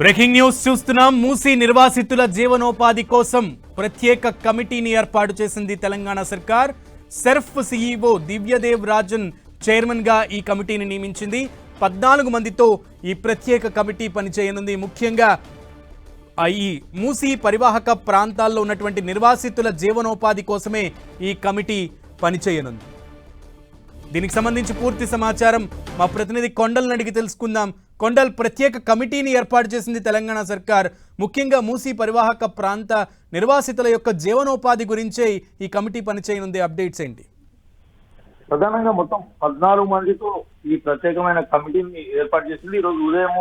Breaking news చూస్తున్నాం. మూసి నిర్వాసితుల జీవనోపాధి కోసం ప్రత్యేక కమిటీని ఏర్పాటు చేసింది తెలంగాణ సర్కార్. సెర్ఫ్ సీఈఓ దివ్యదేవ్ రాజన్ చైర్మన్గా ఈ కమిటీని నియమించింది. పద్నాలుగు మందితో ఈ ప్రత్యేక కమిటీ పనిచేయనుంది. ముఖ్యంగా ఈ మూసి పరివాహక ప్రాంతాల్లో ఉన్నటువంటి నిర్వాసితుల జీవనోపాధి కోసమే ఈ కమిటీ పనిచేయనుంది. దీనికి సంబంధించి పూర్తి సమాచారం మా ప్రతినిధి కొండల్ని అడిగి తెలుసుకుందాం. కొండల్ ప్రత్యేక కమిటీని ఏర్పాటు చేసింది తెలంగాణ సర్కార్. ముఖ్యంగా మూసీ పరివాహక ప్రాంత నిర్వాసితుల యొక్క జీవనోపాధి గురించే ఈ కమిటీ పనిచేయనుంది. అప్డేట్స్ ఏంటి? ప్రధానంగా మొత్తం పద్నాలుగు మందితో ఈ ప్రత్యేకమైన కమిటీని ఏర్పాటు చేసింది. ఈ రోజు ఉదయం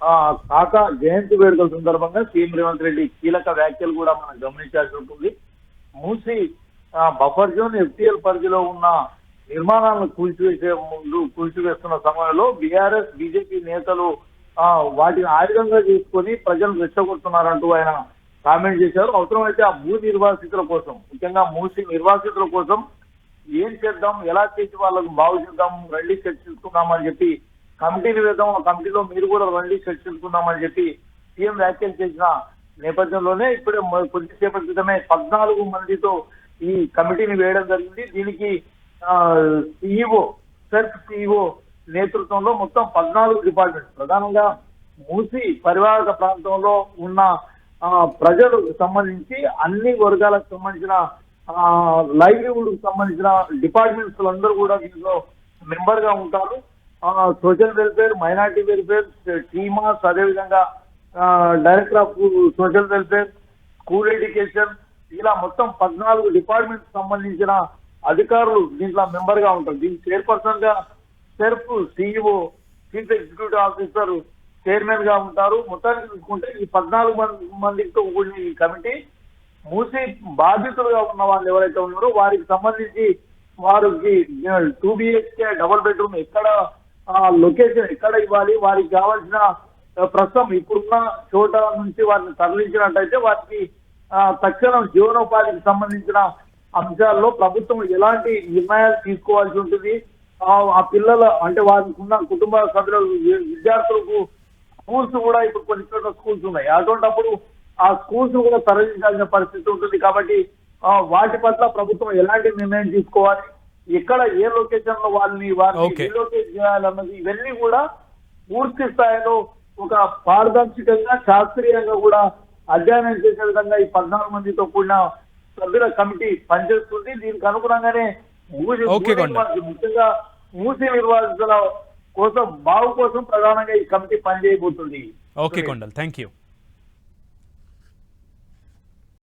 ఆ, కాక జయంతి వేడుకల సందర్భంగా సీఎం రేవంత్ రెడ్డి కీలక వ్యాఖ్యలు కూడా మనం గమనించాల్సి ఉంటుంది. మూసి బఫర్ జోన్ ఎఫ్టీఎల్ పరిధిలో ఉన్న నిర్మాణాలను కూల్చివేసే ముందు కూల్చివేస్తున్న సమయంలో బీఆర్ఎస్ బీజేపీ నేతలు వాటిని ఆయుధంగా చేసుకొని ప్రజలు రెచ్చగొడుతున్నారంటూ ఆయన కామెంట్ చేశారు. అవసరమైతే ఆ భూ నిర్వాసితుల కోసం ముఖ్యంగా మూసి నిర్వాసితుల కోసం ఏం చేద్దాం ఎలా చేసి వాళ్ళకు బాగు చేద్దాం రండి చర్చించుకుందామని చెప్పి కమిటీని వేద్దాం ఆ కమిటీలో మీరు కూడా రండి చర్చించుకుందామని చెప్పి సీఎం వ్యాఖ్యలు చేసిన నేపథ్యంలోనే ఇప్పుడే కొద్దిసేపటి క్రితమే పద్నాలుగు మందితో ఈ కమిటీని వేయడం జరిగింది. దీనికి సిఇఓ సెర్ఫ్ సిఇఓ నేతృత్వంలో మొత్తం పద్నాలుగు డిపార్ట్మెంట్స్ ప్రధానంగా మూసి పరివాహక ప్రాంతంలో ఉన్న ఆ, ప్రజలకు సంబంధించి అన్ని వర్గాలకు సంబంధించిన లైవ్లీవుడ్కు సంబంధించిన డిపార్ట్మెంట్స్ అందరూ కూడా దీంట్లో మెంబర్గా ఉంటారు. సోషల్ వెల్ఫేర్ మైనార్టీ వెల్ఫేర్ టీమాస్ అదేవిధంగా director of social welfare school education ఇలా మొత్తం పద్నాలుగు డిపార్ట్మెంట్ సంబంధించిన అధికారులు దీంట్లో మెంబర్గా ఉంటారు. దీనికి చైర్పర్సన్గా SERP CEO chief executive officer చైర్మన్గా ఉంటారు. మొత్తానికి చూసుకుంటే ఈ పద్నాలుగు మంది మందితో కూడిన ఈ కమిటీ మూసి బాధితులుగా ఉన్న వాళ్ళు ఎవరైతే ఉన్నారో వారికి సంబంధించి వారికి టూ బిహెచ్కే డబుల్ బెడ్రూమ్ ఎక్కడ లొకేషన్ ఎక్కడ ఇవ్వాలి వారికి కావాల్సిన ప్రస్తుతం ఇప్పుడున్న చోట నుంచి వారిని తరలించినట్టయితే వారికి తక్షణం జీవనోపాధికి సంబంధించిన అంశాల్లో ప్రభుత్వం ఎలాంటి నిర్ణయాలు తీసుకోవాల్సి ఉంటుంది? ఆ పిల్లల అంటే వారికి ఉన్న కుటుంబ సభ్యుల విద్యార్థులకు స్కూల్స్ కూడా ఇప్పుడు కొన్ని చోట్ల స్కూల్స్ ఉన్నాయి. అటువంటిప్పుడు ఆ స్కూల్స్ కూడా తరలించాల్సిన పరిస్థితి ఉంటుంది కాబట్టి వాటి పట్ల ప్రభుత్వం ఎలాంటి నిర్ణయం తీసుకోవాలి? ఎక్కడ ఏ లొకేషన్లో వాళ్ళని వారిని. రీలొకేట్ చేయాలన్నది ఇవన్నీ కూడా పూర్తి స్థాయిలో ఒక పారదర్శకంగా శాస్త్రీయంగా కూడా అధ్యయనం చేసే విధంగా ఈ పద్నాలుగు మందితో కూడిన సభ్యుల కమిటీ పనిచేస్తుంది. దీనికి అనుగుణంగానే ముఖ్యంగా మూసి నిర్వాసితుల కోసం బాగు కోసం ప్రధానంగా ఈ కమిటీ పనిచేయబోతుంది. ఓకే కొండల్. Thank you.